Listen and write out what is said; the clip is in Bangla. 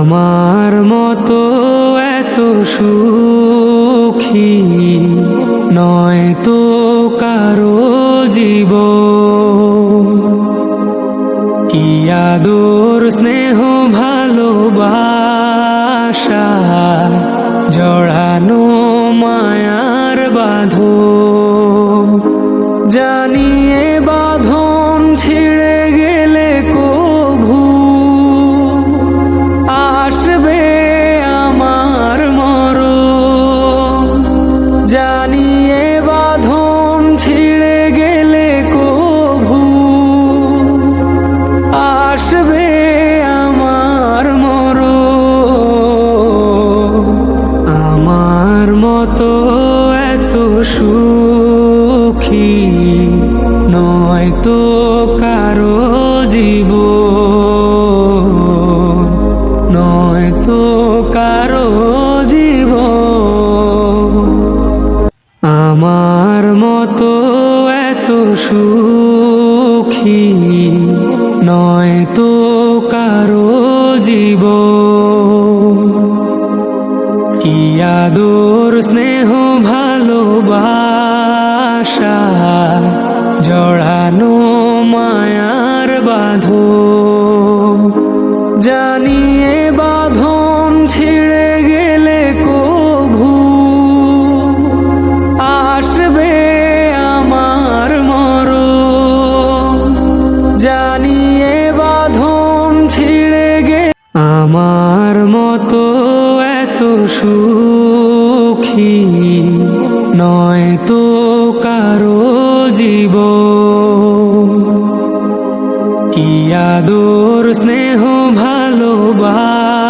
আমার মতো এত সুখী নয় তো কারও জীব কি আদর, স্নেহ, ভালোবাসা জড়ানো মায়ার বাঁধন। জানিয়ে বাঁধন ছিঁড়ে আসবে আমার মর। আমার মতো এত সুখী নয় তো কারও জীব নয় তো কারও জীব আমার মতো এত সুখী কি আদর, স্নেহ, ভালোবাসা, জড়ানো মায়ার বাঁধন। জানিয়ে বাঁধন ছিঁড়ে গেলে কভু আসবে আমার মর জানিয়ে বাঁধন ছিঁড়ে আমার মতো এত সুখী নয় তো কারও জীব কি আদর স্নেহ ভালোবাসা